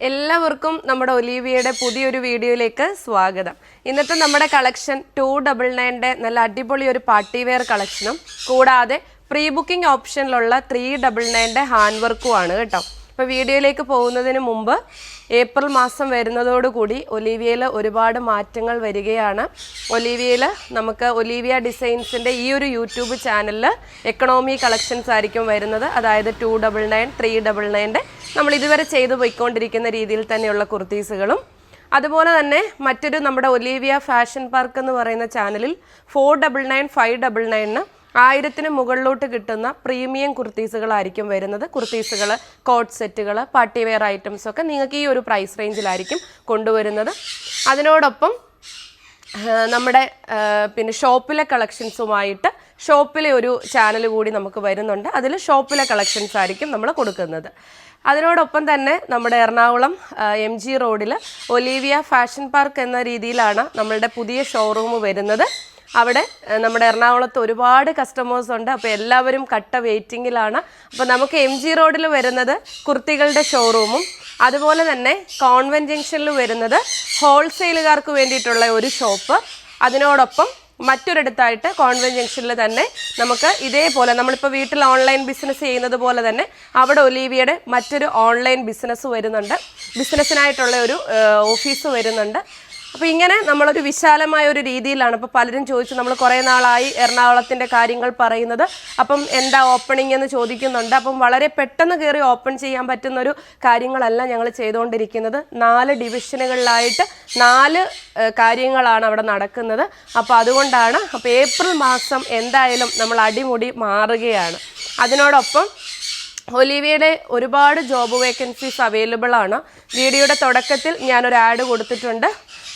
എല്ലാവർക്കും നമ്മുടെ ഒലീവിയയുടെ പുതിയൊരു വീഡിയോയിലേക്ക് സ്വാഗതം. ഇന്നത്തെ നമ്മുടെ കളക്ഷൻ ടു ഡബിൾ നയന്റെ നല്ല അടിപൊളി ഒരു പാർട്ടി വെയർ കളക്ഷനും കൂടാതെ പ്രീ ബുക്കിംഗ് ഓപ്ഷനിലുള്ള ത്രീ ഡബിൾ നയന്റെ ഹാൻഡ് വർക്കുമാണ് കേട്ടോ. അപ്പോൾ വീഡിയോയിലേക്ക് പോകുന്നതിന് മുമ്പ് ഏപ്രിൽ മാസം വരുന്നതോടുകൂടി ഒലീവിയയിൽ ഒരുപാട് മാറ്റങ്ങൾ വരികയാണ്. ഒലീവിയയിൽ നമുക്ക് ഒലീവിയ ഡിസൈൻസിന്റെ ഈ ഒരു യൂട്യൂബ് ചാനലിൽ എക്കണോമി കളക്ഷൻസ് ആയിരിക്കും വരുന്നത്. അതായത് two double nine three double നയന്റെ. നമ്മൾ ഇതുവരെ ചെയ്തു പോയിക്കൊണ്ടിരിക്കുന്ന രീതിയിൽ തന്നെയുള്ള കുർത്തീസുകളും. അതുപോലെ തന്നെ മറ്റൊരു നമ്മുടെ ഒലീവിയ ഫാഷൻ പാർക്ക് എന്ന് പറയുന്ന ചാനലിൽ four double nine five double നയനിന് ആയിരത്തിന് മുകളിലോട്ട് കിട്ടുന്ന പ്രീമിയം കുർത്തീസുകളായിരിക്കും വരുന്നത്. കുർത്തീസുകൾ കോട്ട് സെറ്റുകൾ പാർട്ടി വെയർ ഐറ്റംസ് ഒക്കെ നിങ്ങൾക്ക് ഈ ഒരു പ്രൈസ് റേഞ്ചിലായിരിക്കും കൊണ്ടുവരുന്നത്. അതിനോടൊപ്പം നമ്മുടെ പിന്നെ ഷോപ്പിലെ കളക്ഷൻസുമായിട്ട് ഷോപ്പിലെ ഒരു ചാനൽ കൂടി നമുക്ക് വരുന്നുണ്ട്. അതിൽ ഷോപ്പിലെ കളക്ഷൻസ് ആയിരിക്കും നമ്മൾ കൊടുക്കുന്നത്. അതിനോടൊപ്പം തന്നെ നമ്മുടെ എറണാകുളം എം ജി റോഡിൽ ഒലീവിയ ഫാഷൻ പാർക്ക് എന്ന രീതിയിലാണ് നമ്മളുടെ പുതിയ ഷോറൂം വരുന്നത്. അവിടെ നമ്മുടെ എറണാകുളത്ത് ഒരുപാട് കസ്റ്റമേഴ്സ് ഉണ്ട്. അപ്പോൾ എല്ലാവരും കട്ട വെയിറ്റിങ്ങിലാണ്. അപ്പോൾ നമുക്ക് എം ജി റോഡിൽ വരുന്നത് കുർത്തികളുടെ ഷോറൂമും അതുപോലെ തന്നെ കോൺവെൻ ജംഗ്ഷനിൽ വരുന്നത് ഹോൾസെയിലുകാർക്ക് വേണ്ടിയിട്ടുള്ള ഒരു ഷോപ്പ് അതിനോടൊപ്പം മറ്റൊരിടത്തായിട്ട് കോൺവെൻ ജംഗ്ഷനിൽ തന്നെ നമുക്ക് ഇതേപോലെ നമ്മളിപ്പോൾ വീട്ടിൽ ഓൺലൈൻ ബിസിനസ് ചെയ്യുന്നത് പോലെ തന്നെ അവിടെ ഒലീവിയുടെ മറ്റൊരു ഓൺലൈൻ ബിസിനസ് വരുന്നുണ്ട്. ബിസിനസ്സിനായിട്ടുള്ള ഒരു ഓഫീസ് വരുന്നുണ്ട്. അപ്പോൾ ഇങ്ങനെ നമ്മളൊരു വിശാലമായ ഒരു രീതിയിലാണ് അപ്പോൾ പലരും ചോദിച്ചു നമ്മൾ കുറേ നാളായി എറണാകുളത്തിന്റെ കാര്യങ്ങൾ പറയുന്നത്. അപ്പം എന്താ ഓപ്പണിംഗ് എന്ന് ചോദിക്കുന്നുണ്ട്. അപ്പം വളരെ പെട്ടെന്ന് കയറി ഓപ്പൺ ചെയ്യാൻ പറ്റുന്ന ഒരു കാര്യങ്ങളല്ല ഞങ്ങൾ ചെയ്തുകൊണ്ടിരിക്കുന്നത് നാല് ഡിവിഷനുകളിലായിട്ട് നാല് കാര്യങ്ങളാണ് അവിടെ നടക്കുന്നത്. അപ്പോൾ അതുകൊണ്ടാണ് അപ്പോൾ ഏപ്രിൽ മാസം എന്തായാലും നമ്മൾ അടിമുടി മാറുകയാണ്. അതിനോടൊപ്പം ഒലിവിയുടെ ഒരുപാട് ജോബ് വേക്കൻസീസ് അവൈലബിൾ ആണ്. വീഡിയോയുടെ തുടക്കത്തിൽ ഞാനൊരു ആഡ് കൊടുത്തിട്ടുണ്ട്.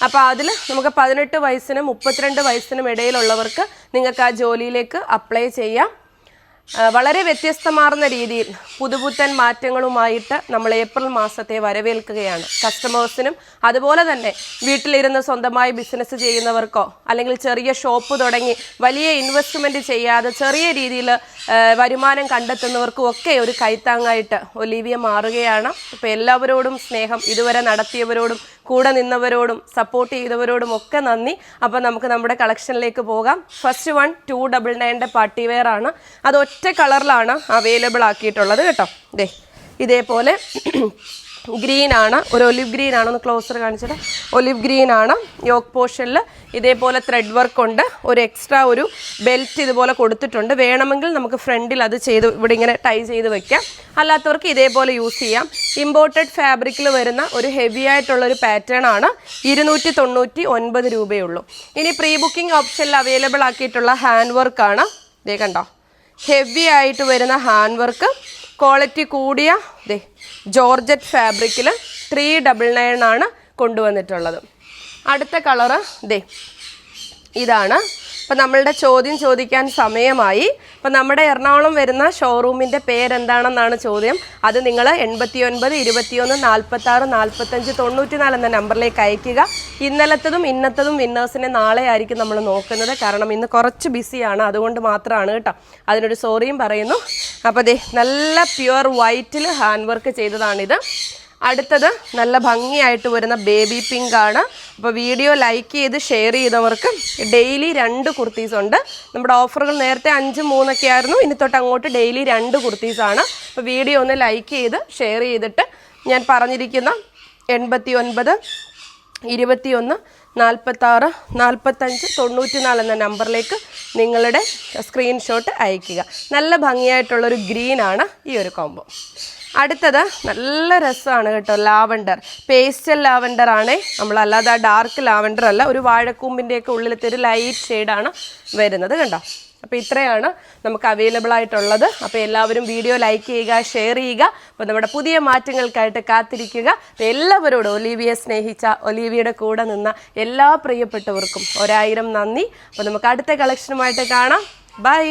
അപ്പോൾ അതിൽ നമുക്ക് പതിനെട്ട് വയസ്സിനും മുപ്പത്തിരണ്ട് വയസ്സിനും ഇടയിലുള്ളവർക്ക് നിങ്ങൾക്ക് ആ ജോലിയിലേക്ക് അപ്ലൈ ചെയ്യാം. വളരെ വ്യത്യസ്തമാർന്ന രീതിയിൽ പുതുപുത്തൻ മാറ്റങ്ങളുമായിട്ട് നമ്മൾ ഏപ്രിൽ മാസത്തെ വരവേൽക്കുകയാണ്. കസ്റ്റമേഴ്സിനും അതുപോലെ തന്നെ വീട്ടിലിരുന്ന് സ്വന്തമായി ബിസിനസ് ചെയ്യുന്നവർക്കോ അല്ലെങ്കിൽ ചെറിയ ഷോപ്പ് തുടങ്ങി വലിയ ഇൻവെസ്റ്റ്മെന്റ് ചെയ്യാതെ ചെറിയ രീതിയിൽ വരുമാനം കണ്ടെത്തുന്നവർക്കും ഒക്കെ ഒരു കൈത്താങ്ങായിട്ട് ഒലീവിയ മാറുകയാണ്. അപ്പോൾ എല്ലാവരോടും സ്നേഹം ഇതുവരെ നടത്തിയവരോടും കൂടെ നിന്നവരോടും സപ്പോർട്ട് ചെയ്തവരോടും ഒക്കെ നന്ദി. അപ്പോൾ നമുക്ക് നമ്മുടെ കളക്ഷനിലേക്ക് പോകാം. ഫസ്റ്റ് വൺ ടു ഡബിൾ നയന്റെ പാർട്ടി വെയർ ആണ്. അത് ഒറ്റ കളറിലാണ് അവൈലബിൾ ആക്കിയിട്ടുള്ളത് കേട്ടോ. ദേ ഇതേപോലെ ഗ്രീൻ ആണ്. ഒരു ഒലിവ് ഗ്രീൻ ആണ്. ഒന്ന് ക്ലോസർ കാണിച്ചിട്ട് ഒലിവ് ഗ്രീൻ ആണ്. യോക്ക് പോർഷനിൽ ഇതേപോലെ ത്രെഡ് വർക്ക് ഉണ്ട്. ഒരു എക്സ്ട്രാ ഒരു ബെൽറ്റ് ഇതുപോലെ കൊടുത്തിട്ടുണ്ട്. വേണമെങ്കിൽ നമുക്ക് ഫ്രണ്ടിൽ അത് ചെയ്ത് ഇവിടെ ഇങ്ങനെ ടൈ ചെയ്ത് വെക്കാം. അല്ലാത്തവർക്ക് ഇതേപോലെ യൂസ് ചെയ്യാം. ഇമ്പോർട്ടഡ് ഫാബ്രിക്കിൽ വരുന്ന ഒരു ഹെവി ആയിട്ടുള്ളൊരു പാറ്റേൺ ആണ് ഇരുന്നൂറ്റി തൊണ്ണൂറ്റി ഒൻപത് രൂപയുള്ളൂ. ഇനി പ്രീ ബുക്കിംഗ് ഓപ്ഷനിൽ അവൈലബിൾ ആക്കിയിട്ടുള്ള ഹാൻഡ് വർക്കാണ് ഇതേ കണ്ടോ. ഹെവി ആയിട്ട് വരുന്ന ഹാൻഡ് വർക്ക് ക്വാളിറ്റി കൂടിയ ദേ ജോർജറ്റ് ഫാബ്രിക്കിൽ ത്രീ ഡബിൾ നയൻ ആണ് കൊണ്ടുവന്നിട്ടുള്ളത്. അടുത്ത കളറ് ദേ ഇതാണ്. അപ്പം നമ്മളുടെ ചോദ്യം ചോദിക്കാൻ സമയമായി. അപ്പം നമ്മുടെ എറണാകുളം വരുന്ന ഷോറൂമിന്റെ പേരെന്താണെന്നാണ് ചോദ്യം. അത് നിങ്ങൾ എൺപത്തി ഒൻപത് ഇരുപത്തിയൊന്ന് നാൽപ്പത്താറ് നാൽപ്പത്തഞ്ച് തൊണ്ണൂറ്റി നാല് എന്ന നമ്പറിലേക്ക് അയക്കുക ഇന്നലത്തതും ഇന്നത്തതും വിന്നേഴ്സിനെ നാളെ ആയിരിക്കും നമ്മൾ നോക്കുന്നത്. കാരണം ഇന്ന് കുറച്ച് ബിസിയാണ്. അതുകൊണ്ട് മാത്രമാണ് കേട്ടോ. അതിനൊരു സോറിയും പറയുന്നു. അപ്പോൾ ദേ നല്ല പ്യുവർ വൈറ്റിൽ ഹാൻഡ് വർക്ക് ചെയ്തതാണിത്. അടുത്തത് നല്ല ഭംഗിയായിട്ട് വരുന്ന ബേബി പിങ്ക് ആണ്. അപ്പോൾ വീഡിയോ ലൈക്ക് ചെയ്ത് ഷെയർ ചെയ്തവർക്ക് ഡെയിലി രണ്ട് കുർത്തീസ് ഉണ്ട്. നമ്മുടെ ഓഫറുകൾ നേരത്തെ അഞ്ച് മൂന്നൊക്കെ ആയിരുന്നു. ഇനി തൊട്ട് അങ്ങോട്ട് ഡെയിലി രണ്ട് കുർത്തീസാണ് അപ്പോൾ വീഡിയോ ഒന്ന് ലൈക്ക് ചെയ്ത് ഷെയർ ചെയ്തിട്ട് ഞാൻ പറഞ്ഞിരിക്കുന്ന എൺപത്തി ഒൻപത് ഇരുപത്തിയൊന്ന് നാൽപ്പത്താറ് നാൽപ്പത്തഞ്ച് തൊണ്ണൂറ്റി നാല് എന്ന നമ്പറിലേക്ക് നിങ്ങളുടെ സ്ക്രീൻഷോട്ട് അയയ്ക്കുക. നല്ല ഭംഗിയായിട്ടുള്ളൊരു ഗ്രീനാണ് ഈ ഒരു കോംബോ അടുത്തത് നല്ല രസമാണ് കേട്ടോ ലാവണ്ടർ. പേസ്റ്റൽ ലാവണ്ടർ ആണ് നമ്മളല്ലാതെ ഡാർക്ക് ലാവണ്ടർ അല്ല ഒരു വാഴക്കൂമ്പിന്റെയൊക്കെ ഉള്ളിലത്തെ ഒരു ലൈറ്റ് ഷെയ്ഡാണ് വരുന്നത് കണ്ടോ? അപ്പോൾ ഇത്രയാണ് നമുക്ക് അവൈലബിൾ ആയിട്ടുള്ളത്. അപ്പോൾ എല്ലാവരും വീഡിയോ ലൈക്ക് ചെയ്യുക ഷെയർ ചെയ്യുക. അപ്പോൾ നമ്മുടെ പുതിയ മാറ്റങ്ങൾക്കായിട്ട് കാത്തിരിക്കുക. എല്ലാവരോടും ഒലീവിയെ സ്നേഹിച്ച ഒലീവിയുടെ കൂടെ നിന്ന എല്ലാ പ്രിയപ്പെട്ടവർക്കും ഒരായിരം നന്ദി. അപ്പോൾ നമുക്ക് അടുത്ത കളക്ഷനുമായിട്ട് കാണാം. ബൈ